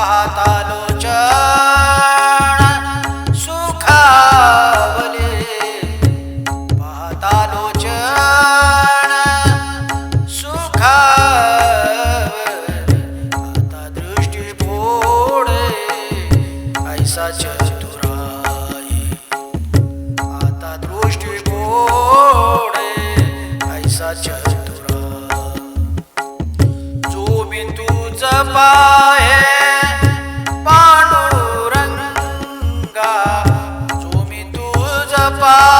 पाहतालोचन सुखावले. पाहतालोचन सुखावले. आता दृष्टी फोडे ऐसा चतुराई. आता दृष्टी फोडे ऐसा चतुरा जो बी जपा 吧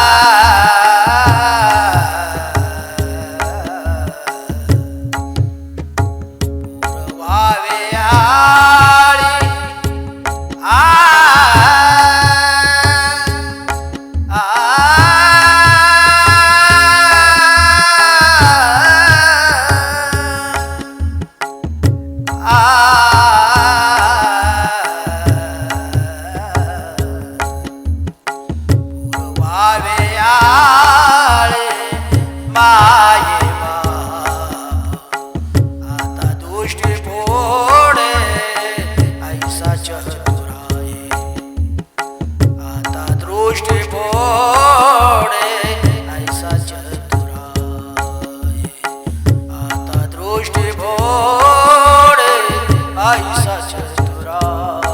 આઈસા છે તુરા